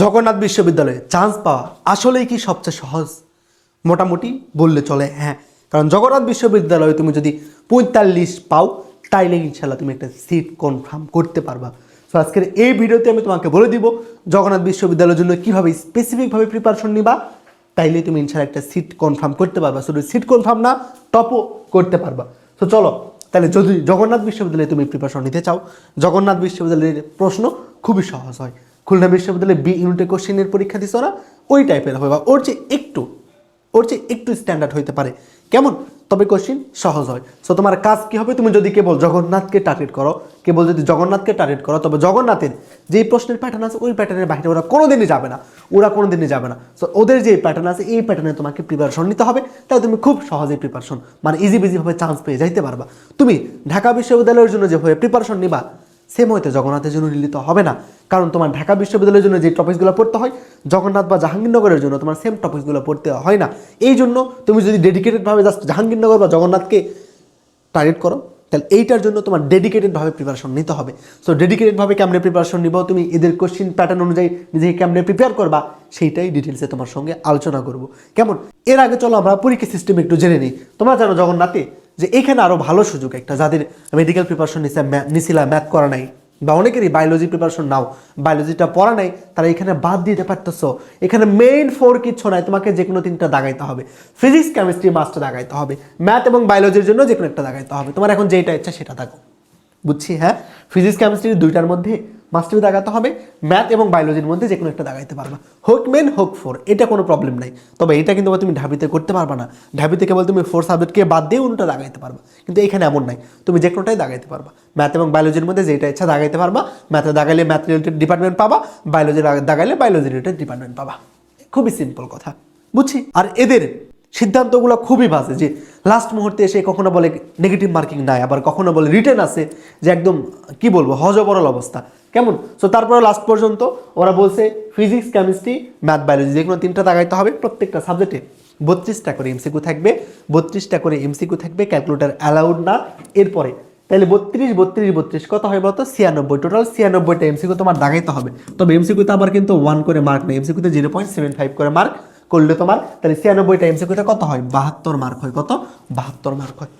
জগন্নাথ বিশ্ববিদ্যালয়ে চান্স পাওয়া আসলেই কি সবচেয়ে সহজ? মোটামুটি বললে চলে হ্যাঁ। কারণ জগন্নাথ বিশ্ববিদ্যালয়ে তুমি যদি পঁয়তাল্লিশ পাও, তাইলে ইনশাল্লাহ তুমি একটা সিট কনফার্ম করতে পারবা। সো আজকের এই ভিডিওতে আমি তোমাকে বলে দিব জগন্নাথ বিশ্ববিদ্যালয়ের জন্য কীভাবে স্পেসিফিকভাবে প্রিপারেশন নিবা, তাইলে তুমি ইনশাল্লাহ একটা সিট কনফার্ম করতে পারবা। শুধু সিট কনফার্ম না টপও করতে পারবা। তো চলো তাহলে যদি জগন্নাথ বিশ্ববিদ্যালয়ে তুমি প্রিপারেশন নিতে চাও, জগন্নাথ বিশ্ববিদ্যালয়ের প্রশ্ন খুবই সহজ হয়। খুলনা বিশ্ববিদ্যালয়ে বি ইউনিটে কোশ্চেনের পরীক্ষা দিছো না ওই টাইপের হবে। বা ওর চেয়ে একটু, ওর চেয়ে একটু স্ট্যান্ডার্ড হইতে পারে। কেমন? তবে কোশ্চিন সহজ হয়। সো তোমার কাজ কি হবে? তুমি যদি কেবল জগন্নাথকে টার্গেট করো, কেবল যদি জগন্নাথকে টার্গেট করো, তবে জগন্নাথের যেই প্রশ্নের প্যাটার্ন আছে, ওই প্যাটার্নের বাইরে ওরা কোনোদিনই যাবে না। ওরা কোনোদিনই যাবে না। সো ওদের যে প্যাটার্ন আছে, এই প্যাটার্নে তোমাকে প্রিপারেশন নিতে হবে। তাহলে তুমি খুব সহজেই প্রিপারেশন মানে ইজি বিজিভাবে চান্স পেয়ে যাইতে পারবা। তুমি ঢাকা বিশ্ববিদ্যালয়ের জন্য যেভাবে প্রিপারেশন নিবা সেম হয়তো জগন্নাথের জন্য নিলিত হবে না। কারণ তোমার ঢাকা বিশ্ববিদ্যালয়ের জন্য যে টপিকসগুলো পড়তে হয়, জগন্নাথ বা জাহাঙ্গীরনগরের জন্য তোমার সেম টপিকসগুলো পড়তে হয় না। এই জন্য তুমি যদি ডেডিকেটেডভাবে জাস্ট জাহাঙ্গীরনগর বা জগন্নাথকে টার্গেট করো, তাহলে এইটার জন্য তোমার ডেডিকেটেডভাবে প্রিপারেশন নিতে হবে। সো ডেডিকেটেডভাবে কেমনে প্রিপারেশন নিব? তুমি এদের কোশ্চিন প্যাটার্ন অনুযায়ী নিজেকে কেমনে প্রিপেয়ার করবা? সেইটাই ডিটেলসে তোমার সঙ্গে আলোচনা করব। কেমন? এর আগে চলো আমরা পরীক্ষা সিস্টেম একটু জেনে নিই। তোমরা জানো জগন্নাথে যে এখানে আরও ভালো সুযোগ একটা, যাদের মেডিকেল প্রিপারেশন নিছে নিছিলা ম্যাথ করা নাই, বা অনেকেরই বায়োলজি প্রিপারেশন নাও বায়োলজিটা পড়া নাই, তারা এখানে বাদ দিতে পারতেছো। এখানে মেইন ফোর কিচ্ছু নাই, তোমাকে যে কোনো তিনটা দাগাইতে হবে। ফিজিক্স কেমিস্ট্রি মাস্টার দাগাইতে হবে। ম্যাথ এবং বায়োলজির জন্য যে কোনো একটা দাগাইতে হবে। তোমার এখন যেটা ইচ্ছা সেটা দাগো। বুঝছি হ্যাঁ? ফিজিক্স কেমিস্ট্রি দুইটার মধ্যে মাস্টারি দাগাতে হবে। ম্যাথ এবং বায়োলজির মধ্যে যে কোনো একটা দাগাইতে পারবা। হোক মেন হোক ফোর এটা কোনো প্রবলেম নাই। তবে এটা কিন্তু তুমি ঢাবিতে করতে পারবা না। ঢাবিতে কেবল তুমি ফোর সাবজেক্টকে বাদ দিয়ে উল্টা দাগাইতে পারবা। কিন্তু এখানে এমন নাই। তুমি যে কোনোটাই দাগাইতে পারবা। ম্যাথ এবং বায়োলজির মধ্যে যেটা ইচ্ছা দাগাইতে পারবা। ম্যাথে দাগাইলে ম্যাথ রিলেটেড ডিপার্টমেন্ট পাবা। বায়োলজি দাগাইলে বায়োলজি রিলেটেড ডিপার্টমেন্ট পাবা। খুবই সিম্পল কথা। বুঝছি? আর এদের সিদ্ধান্তগুলো খুবই বাজে যে লাস্ট মুহূর্তে এসে কখনো বলে নেগেটিভ মার্কিং নাই, আবার কখনো বলে রিটার্ন আছে যে একদম, কি বলব, হজবরল অবস্থা। কেমন? সো তারপরে লাস্ট পর্যন্ত ওরা বলছে ফিজিক্স কেমিস্ট্রি ম্যাথ বায়োলজি যে কোনো তিনটা দাগাইতে হবে প্রত্যেকটা সাবজেক্টে বত্রিশটা করে এমসিকিউ থাকবে, বত্রিশটা করে এমসিকিউ থাকবে ক্যালকুলেটার অ্যালাউড না, এরপরে। তাহলে বত্রিশ বত্রিশ বত্রিশ, কত হয় বলতো? ছিয়ানব্বই টোটাল ছিয়ানব্বইটা এমসিকিউ তোমার দাগাইতে হবে। তবে এমসিকিউতে আবার কিন্তু ওয়ান করে মার্ক নেই এমসিকিউতে জিরো পয়েন্ট সেভেন ফাইভ করে মার্ক করলে তোমার, তাহলে ছিয়ানব্বইটা এমসিকিউতে কত হয়? বাহাত্তর মার্ক হয়। কত? বাহাত্তর মার্ক হয়।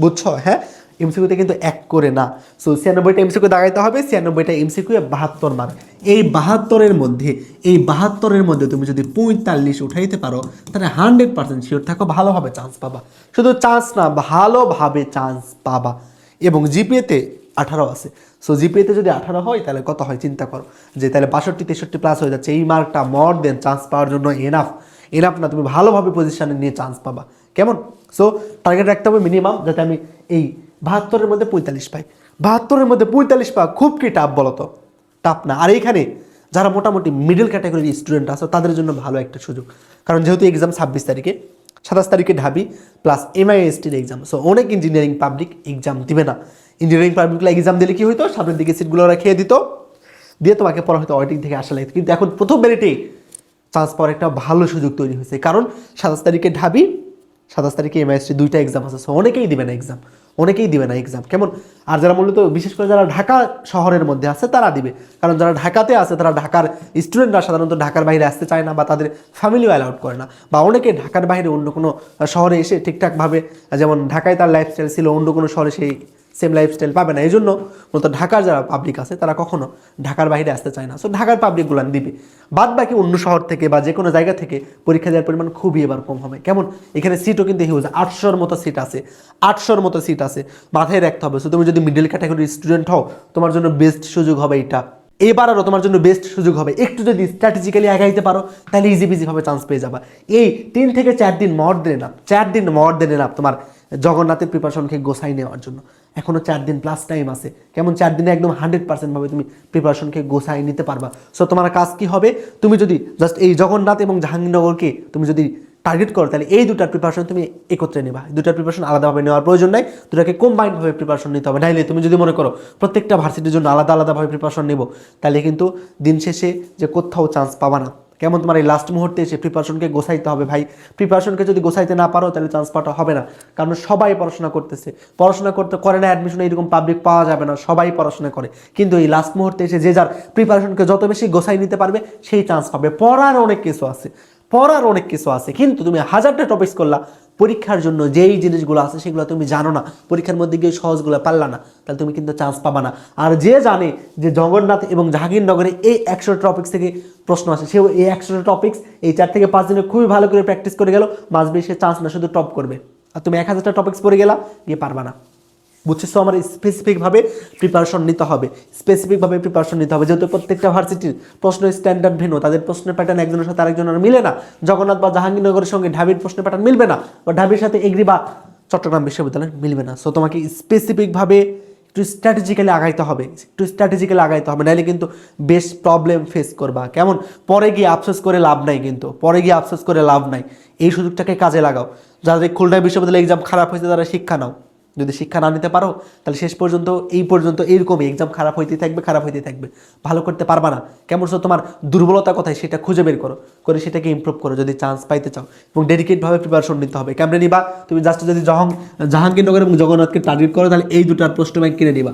বুঝছ? হ্যাঁ? এমসিকিউতে কিন্তু এক করে না। সো ছিয়ানব্বইটা এমসিকিউ দাগাইতে হবে ছিয়ানব্বইটা এমসিকিউ বাহাত্তর মার্ক এই বাহাত্তরের মধ্যে, এই বাহাত্তরের মধ্যে তুমি যদি পঁয়তাল্লিশ উঠাইতে পারো, তাহলে হান্ড্রেড পার্সেন্ট শিওর থাকো ভালোভাবে চান্স পাবা। শুধু চান্স না, ভালোভাবে চান্স পাবা। এবং জিপিএতে আঠারো আছে। সো জিপিএতে যদি আঠারো হয়, তাহলে কত হয়? চিন্তা করো। যে তাহলে বাষট্টি, তেষট্টি প্লাস হয়ে যাচ্ছে। এই মার্কটা মর দেন চান্স পাওয়ার জন্য এনাফ এনাফ না তুমি ভালোভাবে পজিশনে নিয়ে চান্স পাবা। কেমন? সো টার্গেট রাখতে হবে মিনিমাম যাতে আমি এই বাহাত্তরের মধ্যে পঁয়তাল্লিশ পাই। বাহাত্তরের মধ্যে পঁয়তাল্লিশ পাওয়া খুব কি টাফ বলতো টাফ না। আর এইখানে যারা মোটামুটি মিডল ক্যাটাগরির স্টুডেন্ট আছে, তাদের জন্য ভালো একটা সুযোগ। কারণ যেহেতু এক্সাম ছাব্বিশ তারিখে, সাতাশ তারিখে ঢাবি প্লাস এমআইএসটির এক্সাম সো অনেক ইঞ্জিনিয়ারিং পাবলিক এক্সাম দিবে না। ইঞ্জিনিয়ারিং পাবলিকগুলো এক্সাম দিলে কি হইতো? সামনের দিকে সিটগুলো ওরা খেয়ে দিত। দিয়ে তোমাকে পড়া হয়তো অডিটিং থেকে আসা লাগতো কিন্তু এখন প্রথম মেরিটেই চান্স পাওয়ার একটা ভালো সুযোগ তৈরি হয়েছে। কারণ সাতাশ তারিখে ঢাবি, সাতাশ তারিখে এমআইএসটি দুইটা এক্সাম আছে। অনেকেই দিবে না এক্সাম অনেকেই দিবে না এক্সাম কেমন? আর যারা মূলত, বিশেষ করে যারা ঢাকা শহরের মধ্যে আছে, তারা দিবে। কারণ যারা ঢাকাতে আছে, তারা ঢাকার স্টুডেন্টরা সাধারণত ঢাকার বাইরে আসতে চায় না বা তাদের ফ্যামিলিও অ্যালাউড করে না। বা অনেকে ঢাকার বাইরে অন্য কোনো শহরে এসে ঠিকঠাকভাবে, যেমন ঢাকায় তার লাইফস্টাইল ছিল, অন্য কোনো শহরে সেই সেম লাইফস্টাইল পাবে না। এই জন্য মূলত ঢাকার যারা পাবলিক আছে, তারা কখনো ঢাকার বাইরে আসতে চায় না। সো ঢাকার পাবলিকগুলো দিবে। বাদ বাকি অন্য শহর থেকে বা যে কোনো জায়গা থেকে পরীক্ষা দেওয়ার পরিমাণ খুবই এবার কম হবে। কেমন? এখানে সিটও কিন্তু হিউজ আটশোর মতো সিট আছে। আটশোর মতো সিট আছে। মাথায় রাখতে হবে। সো তুমি যদি মিডল ক্যাটাগরির স্টুডেন্ট হও, তোমার জন্য বেস্ট সুযোগ হবে এটা। এবারও তোমার জন্য বেস্ট সুযোগ হবে। একটু যদি স্ট্র্যাটেজিক্যালি আগাইতে পারো, তাহলে ইজি বিজিভাবে চান্স পেয়ে যাবা। এই তিন থেকে চার দিন মর দেন না চার দিন মর দেন না তোমার জগন্নাথের প্রিপারেশনকে গোসাই নেওয়ার জন্য। এখনও চার দিন প্লাস টাইম আছে। কেমন চার দিনে একদম হান্ড্রেড পার্সেন্ট ভাবে তুমি প্রিপারেশনকে গোছাই নিতে পারবা। সো তোমার কাজ কি হবে? তুমি যদি জাস্ট এই জগন্নাথ এবং জাহাঙ্গীরনগরকে তুমি যদি টার্গেট করো, তাহলে এই দুটার প্রিপারেশন তুমি একত্রে নেবা। দুটার প্রিপারেশন আলাদাভাবে নেওয়ার প্রয়োজন নাই। দুটাকে কম্বাইন্ডভাবে প্রিপারেশন নিতে হবে। নাইলে তুমি যদি মনে করো প্রত্যেকটা ভার্সিটির জন্য আলাদা আলাদাভাবে প্রিপারেশন নেব, তাহলে কিন্তু দিন শেষে যে কোথাও চান্স পাবা না। কেমন তোমার এই লাস্ট মুহূর্তে এসে প্রিপারেশনকে গোছাইতে হবে? ভাই প্রিপারেশনকে যদি গোছাইতে না পারো, তাহলে চান্স পাওয়াটা হবে না। কারণ সবাই পড়াশোনা করতেছে। পড়াশোনা করতে করে না অ্যাডমিশন এরকম পাবলিক পাওয়া যাবে না। সবাই পড়াশোনা করে। কিন্তু এই লাস্ট মুহূর্তে এসে যে যার প্রিপারেশনকে যত বেশি গোছাই নিতে পারবে, সেই চান্স পাবে। পড়ার অনেক কিছু আছে। পড়ার অনেক কিছু আছে। কিন্তু তুমি হাজারটা টপিক্স করলা পরীক্ষার জন্য যেই জিনিসগুলো আছে সেগুলো তুমি জানো না, পরীক্ষার মধ্যে গিয়ে সহজগুলো পারলা না, তাহলে তুমি কিন্তু চান্স পাবা না। আর যে জানে যে জগন্নাথ এবং জাহাঙ্গীরনগরে এই একশো টপিক্স থেকে প্রশ্ন আসে, সেও এই একশো টপিক্স এই চার থেকে পাঁচ দিনে খুবই ভালো করে প্র্যাকটিস করে গেল মাঝবে সে চান্স না, শুধু টপ করবে। আর তুমি এক হাজারটা টপিক্স পড়ে গেলা, গিয়ে পারবা না। বুঝছিস তো আমার স্পেসিফিকভাবে প্রিপারেশন নিতে হবে। স্পেসিফিকভাবে প্রিপারেশন নিতে হবে। যেহেতু প্রত্যেকটা ভার্সিটির প্রশ্ন স্ট্যান্ডার্ড ভিন্ন, তাদের প্রশ্নের প্যাটার্ন একজনের সাথে আরেকজনের মিলে না। জগন্নাথ বা জাহাঙ্গীরনগরের সঙ্গে ঢাবির প্রশ্নের প্যাটার্ন মিলবে না, বা ঢাবির সাথে এগ্রি বা চট্টগ্রাম বিশ্ববিদ্যালয় মিলবে না। সো তোমাকে স্পেসিফিকভাবে একটু স্ট্র্যাটেজিক্যালি আগাইতে হবে। একটু স্ট্র্যাটেজিক্যালি আগাইতে হবে। নাহলে কিন্তু বেশ প্রবলেম ফেস করবা। কেমন? পরে গিয়ে আফসোস করে লাভ নাই কিন্তু। পরে গিয়ে আফসোস করে লাভ নাই। এই সুযোগটাকে কাজে লাগাও। যাদের খুলনা বিশ্ববিদ্যালয় এক্সাম খারাপ হয়েছে, তারা শিক্ষা নাও। যদি শিক্ষা না নিতে পারো, তাহলে শেষ পর্যন্ত, এই পর্যন্ত এইরকমই এক্সাম খারাপ হইতেই থাকবে, খারাপ হইতেই থাকবে। ভালো করতে পারবা না। কেমন তোমার দুর্বলতা কোথায় সেটা খুঁজে বের করো, করে সেটাকে ইমপ্রুভ করো, যদি চান্স পাইতে চাও। এবং ডেডিকেটভাবে প্রিপারেশন নিতে হবে। কেমনে নিবা? তুমি জাস্ট যদি জাহাং, জাহাঙ্গীরনগর এবং জগন্নাথকে টার্গেট করো, তাহলে এই দুটার প্রশ্ন ব্যাংক কিনে নিবা।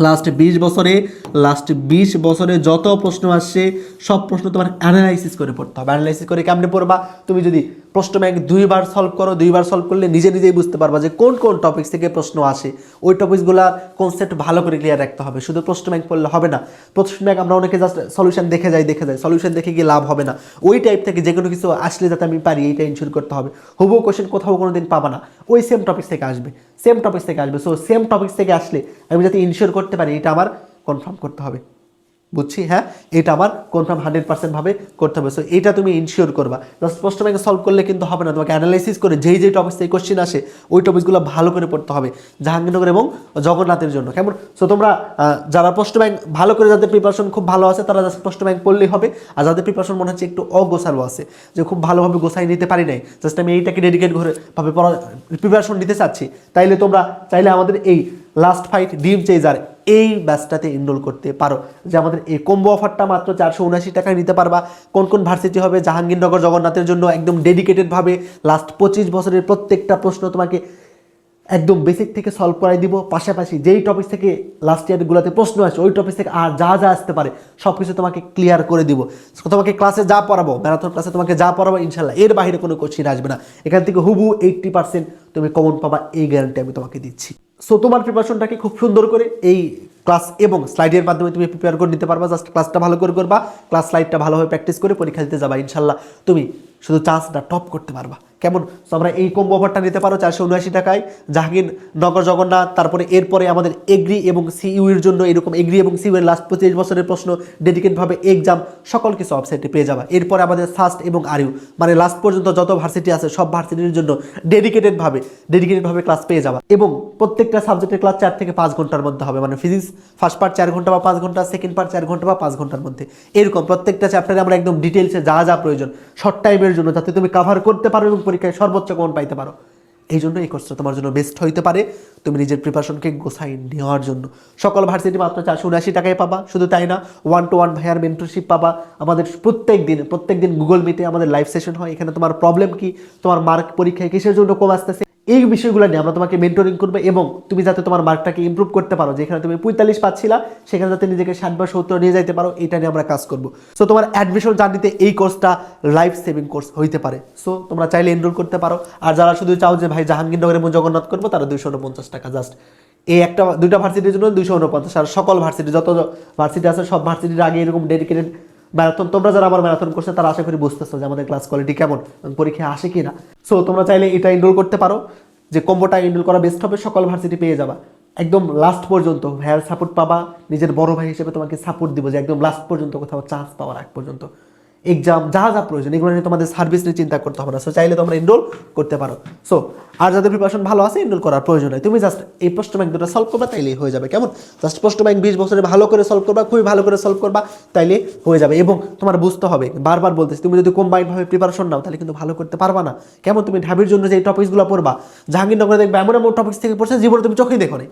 লাস্ট বিশ বছরে লাস্ট বিশ বছরে যত প্রশ্ন আসছে, সব প্রশ্ন তোমার অ্যানালাইসিস করে পড়তে হবে। অ্যানালাইসিস করে কেমনে পড়বা? তুমি যদি প্রশ্ন ব্যাংক দুইবার সলভ করো, দুইবার সলভ করলে নিজে নিজেই বুঝতে পারবা যে কোন কোন টপিক্স থেকে প্রশ্ন আসে। ওই টপিকসগুলোর কনসেপ্ট ভালো করে ক্লিয়ার রাখতে হবে। শুধু প্রশ্ন ব্যাংক পড়লে হবে না। প্রশ্ন ব্যাংক আমরা অনেকে জাস্ট সলিউশন দেখে যাই দেখে যাই। সলিউশন দেখে গিয়ে লাভ হবে না। ওই টাইপ থেকে যে কোনো কিছু আসলে যাতে আমি পারি, এইটা ইনশিওর করতে হবে। হুবু কোশ্চেন কোথাও কোনো দিন পাবা না। ওই সেম টপিক্স থেকে আসবে। সেম টপিক্স থেকে আসবে। সো সেম টপিক্স থেকে আসলে আমি যাতে ইনশিওর করতে পারি, এটা আমার কনফার্ম করতে হবে। বুঝছি? হ্যাঁ? এটা আমার কনফার্ম হান্ড্রেড পার্সেন্ট ভাবে করতে হবে। সো এটা তুমি ইনশিওর করবা। স্পষ্ট ব্যাংকে সলভ করলে কিন্তু হবে না। তোমাকে অ্যানালাইসিস করে যেই যেই টপিক্স থেকে কোশ্চিন আসে, ওই টপিকসগুলো ভালো করে পড়তে হবে। জাহাঙ্গীরনগর এবং জগন্নাথের জন্য, কেমন? সো তোমরা যারা প্রশ্ন ব্যাংক ভালো করে যাদের প্রিপারেশন খুব ভালো আছে, তারা প্রশ্ন ব্যাংক পড়লেই হবে। আর যাদের প্রিপারেশন মনে হচ্ছে একটু অগোছালো আছে, যে খুব ভালোভাবে গোছাই নিতে পারি নাই জাস্ট আমি এইটাকে ডেডিকেট করে ভাবে পড়া প্রিপারেশন নিতে চাচ্ছি, তাইলে তোমরা চাইলে আমাদের এই লাস্ট ফাইট ডিম চেজার এই ব্যাচটাতে এনরোল করতে পারো। যে আমাদের এই কম্বো অফারটা মাত্র চারশো উনাশি টাকায় নিতে পারবা। কোন কোন ভার্সিটি হবে? জাহাঙ্গীরনগর, জগন্নাথের জন্য একদম ডেডিকেটেডভাবে লাস্ট পঁচিশ বছরের প্রত্যেকটা প্রশ্ন তোমাকে একদম বেসিক থেকে সলভ করাই দিব। পাশাপাশি যেই টপিক থেকে লাস্ট ইয়ারগুলোতে প্রশ্ন আসে, ওই টপিক থেকে আর যা যা আসতে পারে সব কিছু তোমাকে ক্লিয়ার করে দিব। তোমাকে ক্লাসে যা পড়াবো ম্যারাথন ক্লাসে তোমাকে যা পড়াবো, ইনশাল্লাহ। এর বাইরে কোনো কোশ্চিন আসবে না। এখান থেকে হুবু এইট্টি পার্সেন্ট তুমি কমন পাবা, এই গ্যারান্টি আমি তোমাকে দিচ্ছি। সো তোমার প্রিপারেশনটাকে খুব সুন্দর করে এই ক্লাস এবং স্লাইডের মাধ্যমে তুমি প্রিপেয়ার করে নিতে পারবা। জাস্ট ক্লাসটা ভালো করে করবা ক্লাস স্লাইডটা ভালোভাবে প্র্যাকটিস করে পরীক্ষা দিতে যাবা ইনশাল্লাহ তুমি শুধু চান্সটা টপ করতে পারবা। কেমন? আমরা এই কম্বো অফারটা নিতে পারো চারশো উনআশি টাকায়। জাহাঙ্গীরনগর জগন্নাথ, তারপরে এরপরে আমাদের এগ্রি এবং সিইউ এর জন্য এরকম এগ্রি এবং সিইউ এর লাস্ট পঁচিশ বছরের প্রশ্ন ডেডিকেটভাবে এক্সাম সকল কিছু ওয়েবসাইটে পেয়ে যাবা। এরপরে আমাদের ফার্স্ট এবং আরিউ মানে লাস্ট পর্যন্ত যত ভার্সিটি আছে, সব ভার্সিটির জন্য ডেডিকেটেডভাবে ডেডিকেটেডভাবে ক্লাস পেয়ে যাবা। এবং প্রত্যেকটা সাবজেক্টের ক্লাস চার থেকে পাঁচ ঘণ্টার মধ্যে হবে। মানে ফিজিক্স ফার্স্ট পার্ট চার ঘণ্টা বা পাঁচ ঘণ্টা সেকেন্ড পার্ট চার ঘণ্টা বা পাঁচ ঘণ্টার মধ্যে। এরকম প্রত্যেকটা চ্যাপ্টারে আমরা একদম ডিটেলসে যা যা প্রয়োজন শর্ট টাইমের জন্য, যাতে তুমি কাভার করতে পারো এবং পরীক্ষায় সর্বোচ্চ কমন পাইতে পারো। এই জন্য এই কোর্সটা তোমার জন্য বেস্ট হইতে পারে। তুমি নিজের প্রিপারেশনকে গোছাই নেওয়ার জন্য। সকল ভার্সিটি মাত্র চারশো উনআশি টাকায় পাবা, শুধু তাই না ওয়ান টু ওয়ান ভাইয়ার মেন্টরশিপ পাবা। আমাদের প্রত্যেক দিন প্রত্যেক দিন গুগল মিটে আমাদের লাইভ সেশন হয়। এখানে তোমার প্রবলেম কি? তোমার মার্ক পরীক্ষায় কিসের জন্য কম আসতেছে? এই বিষয়গুলো নিয়ে আমরা তোমাকে মেন্টরিং করব এবং তুমি যাতে তোমার মার্কটাকে ইমপ্রুভ করতে পারো, যেখানে তুমি পঁয়তাল্লিশ পাচ্ছিলা, সেখানে যাতে নিজেকে ষাট বা সত্তর নিয়ে যাইতে পারো, এটা নিয়ে আমরা কাজ করব। সো তোমার অ্যাডমিশন জার্নিতে এই কোর্সটা লাইফ সেভিং কোর্স হইতে পারে। সো তোমরা চাইলে এনরোল করতে পারো। আর যারা শুধু চাও যে, ভাই জাহাঙ্গীরনগর এবং জগন্নাথ করব, তারা দুইশো উনপঞ্চাশ টাকা জাস্ট এই একটা, দুইটা ভার্সিটির জন্য দুইশো উনপঞ্চাশ আর সকল ভার্সিটি যত ভার্সিটি আছে, সব ভার্সিটির আগে এরকম ডেডিকেটেড ম্যারাথন, তোমরা যারা আমার ম্যারাথন করছে, তারা আশা করি বুঝতেছো যে আমাদের ক্লাস কোয়ালিটি কেমন পরীক্ষা আসে কি না সো তোমরা চাইলে এটা এনরোল করতে পারো, যে কম্বোটা এনরোল করা বেস্ট হবে, সকল ভার্সিটি পেয়ে যাবা। একদম লাস্ট পর্যন্ত, ভাইয়ার সাপোর্ট পাবা, নিজের বড় ভাই হিসেবে তোমাকে সাপোর্ট দিব, যে একদম লাস্ট পর্যন্ত কোথাও চান্স পাওয়ার আগ পর্যন্ত। এক্সাম যা যা প্রয়োজন, এগুলো নিয়ে তোমাদের সার্ভিস নিয়ে চিন্তা করতে হবে না। সো চাইলে তোমরা এনরোল করতে পারো। সো আর যাদের প্রিপারেশন ভালো আছে এনরোল করার প্রয়োজন নেই। তুমি জাস্ট এই প্রশ্ন ব্যাংক দুটো সলভ করবা, তাইলেই হয়ে যাবে। কেমন? জাস্ট প্রশ্ন ব্যাংক বিশ বছরে ভালো করে সলভ করবা, খুবই ভালো করে সলভ করবা, তাইলে হয়ে যাবে। এবং তোমার বুঝতে হবে, বারবার বলতেছি, তুমি যদি কম্বাইন্ডভাবে প্রিপারেশন নাও, তাহলে কিন্তু ভালো করতে পারবা না। কেমন? তুমি ঢাবির জন্য যে টপিকসগুলো পড়বা, জাহাঙ্গীরনগরে দেখবে এমন এমন টপিক্স থেকে পড়ছে জীবনে তুমি চোখেই দেখো নাই।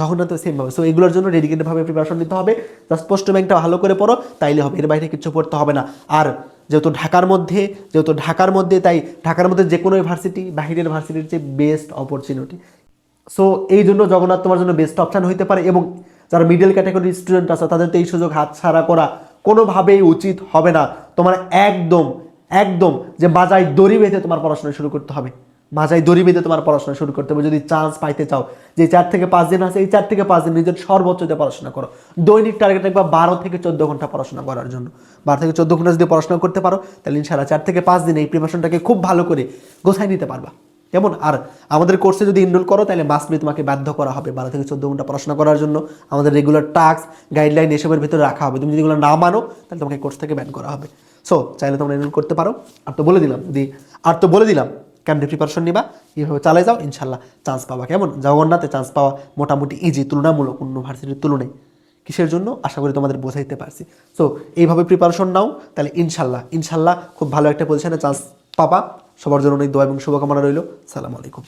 জগন্নাথ সেমভাবে সো এগুলোর জন্য ডেডিকেটেডভাবে প্রিপারেশন নিতে হবে। জাস্ট পোস্ট ব্যাংকটা ভালো করে পড়ো, তাইলে হবে। এর বাইরে কিছু পড়তে হবে না। আর যেহেতু ঢাকার মধ্যে, যেহেতু ঢাকার মধ্যে, তাই ঢাকার মধ্যে যে কোনো ভার্সিটি, বাহিরের ভার্সিটির চেয়ে বেস্ট অপরচুনিটি সো এই জন্য জগন্নাথ তোমার জন্য বেস্ট অপশান হইতে পারে এবং যারা মিডল ক্যাটাগরির স্টুডেন্ট আছে, তাদের তো এই সুযোগ হাতছাড়া করা কোনোভাবেই উচিত হবে না। তোমার একদম একদম যে বাজায় দড়ি বেঁধে তোমার পড়াশোনা শুরু করতে হবে। মাজায় দড়ি বেঁধে তোমার পড়াশোনা শুরু করতে হবে। যদি চান্স পাইতে চাও যে চার থেকে পাঁচ দিন আছে, এই চার থেকে পাঁচ দিন নিজের সর্বোচ্চ দিয়ে পড়াশোনা করো। দৈনিক টার্গেট রাখবা বারো থেকে চোদ্দ ঘণ্টা পড়াশোনা করার জন্য। বারো থেকে চোদ্দ ঘণ্টা যদি পড়াশোনা করতে পারো, তাহলে ইনশাল্লাহ চার থেকে পাঁচ দিনে এই প্রিপারেশনটাকে খুব ভালো করে গোছায় নিতে পারবা। কেমন? আর আমাদের কোর্সে যদি এনরোল করো, তাহলে মাসবি তোমাকে বাধ্য করা হবে বারো থেকে চোদ্দ ঘণ্টা পড়াশোনা করার জন্য। আমাদের রেগুলার টাস্ক গাইডলাইন এসবের ভিতরে রাখা হবে। তুমি যদি এগুলো না মানো, তাহলে তোমাকে কোর্স থেকে ব্যান করা হবে। সো চাইলে তোমরা এনরোল করতে পারো। আর তো বলে দিলাম যদি আর তো বলে দিলাম কেমনি প্রিপারেশন নিবা? এইভাবে চালাই যাও, ইনশাল্লাহ চান্স পাবা। কেমন? জগন্নাথে চান্স পাওয়া মোটামুটি ইজি তুলনামূলক অন্য ভার্সিটির তুলনায়। কিসের জন্য? আশা করি তোমাদের বোঝাইতে পারছি। সো এইভাবে প্রিপারেশন নাও, তাহলে ইনশাল্লাহ ইনশাল্লাহ খুব ভালো একটা পজিশনে চান্স পাবা। সবার জন্য অনেক দোয়া এবং শুভকামনা রইল। সালাম আলাইকুম।